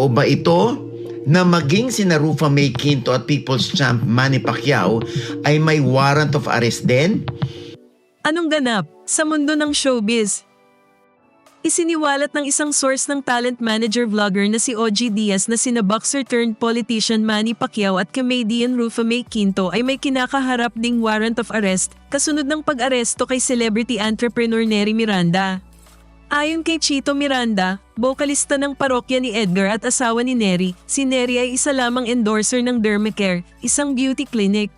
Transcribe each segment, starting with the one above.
Totoo ba ito? Na maging si Rufa May Quinto at People's Champ Manny Pacquiao ay may warrant of arrest din? Anong ganap sa mundo ng showbiz? Isiniwalat ng isang source ng talent manager vlogger na si OG Diaz na sina boxer turned politician Manny Pacquiao at comedian Rufa May Quinto ay may kinakaharap ding warrant of arrest kasunod ng pag-aresto kay celebrity entrepreneur Neri Miranda. Ayon kay Chito Miranda, bokalista ng parokya ni Edgar at asawa ni Neri, si Neri ay isa lamang endorser ng Dermacare, isang beauty clinic.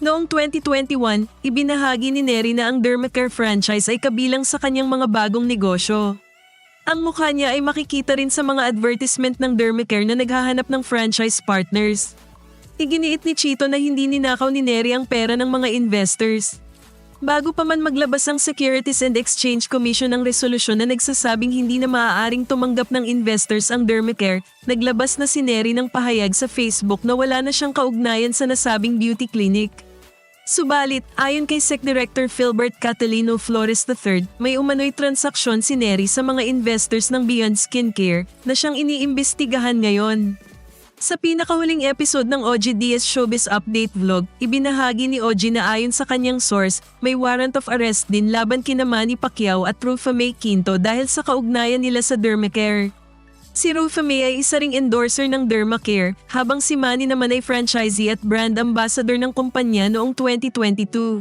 Noong 2021, ibinahagi ni Neri na ang Dermacare franchise ay kabilang sa kanyang mga bagong negosyo. Ang mukha niya ay makikita rin sa mga advertisement ng Dermacare na naghahanap ng franchise partners. Iginiit ni Chito na hindi ninakaw ni Neri ang pera ng mga investors. Bago pa man maglabas ang Securities and Exchange Commission ng resolusyon na nagsasabing hindi na maaaring tumanggap ng investors ang Dermacare, naglabas na si Neri ng pahayag sa Facebook na wala na siyang kaugnayan sa nasabing beauty clinic. Subalit, ayon kay SEC Director Philbert Catalino Flores III, may umano'y transaksyon si Neri sa mga investors ng Beyond Skincare na siyang iniimbestigahan ngayon. Sa pinakahuling episode ng OG Diaz Showbiz Update Vlog, ibinahagi ni OG na ayon sa kanyang source, may warrant of arrest din laban kina Manny Pacquiao at Rufa May Quinto dahil sa kaugnayan nila sa Dermacare. Si Rufa May ay isa ring endorser ng Dermacare, habang si Manny naman ay franchisee at brand ambassador ng kumpanya noong 2022.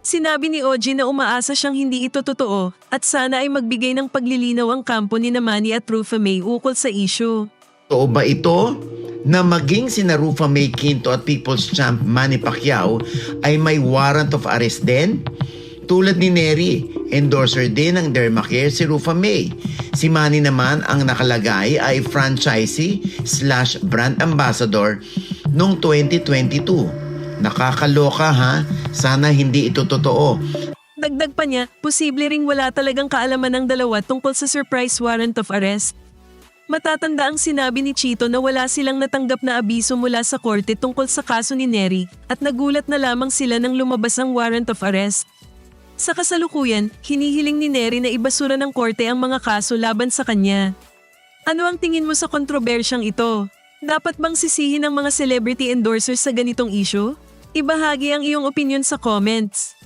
Sinabi ni OG na umaasa siyang hindi ito totoo at sana ay magbigay ng paglilinaw ang kampo ni Manny at Rufa May ukol sa issue. Totoo ba ito? Na maging si Rufa May Quinto at People's Champ Manny Pacquiao ay may warrant of arrest din? Tulad ni Neri, endorser din ng Dermacare si Rufa May. Si Manny naman ang nakalagay ay franchisee slash brand ambassador noong 2022. Nakakaloka ha? Sana hindi ito totoo. Dagdag pa niya, posible ring wala talagang kaalaman ng dalawa tungkol sa surprise warrant of arrest. Matatanda ang sinabi ni Chito na wala silang natanggap na abiso mula sa korte tungkol sa kaso ni Neri at nagulat na lamang sila nang lumabas ang warrant of arrest. Sa kasalukuyan, hinihiling ni Neri na ibasura ng korte ang mga kaso laban sa kanya. Ano ang tingin mo sa kontrobersyang ito? Dapat bang sisihin ang mga celebrity endorsers sa ganitong issue? Ibahagi ang iyong opinion sa comments.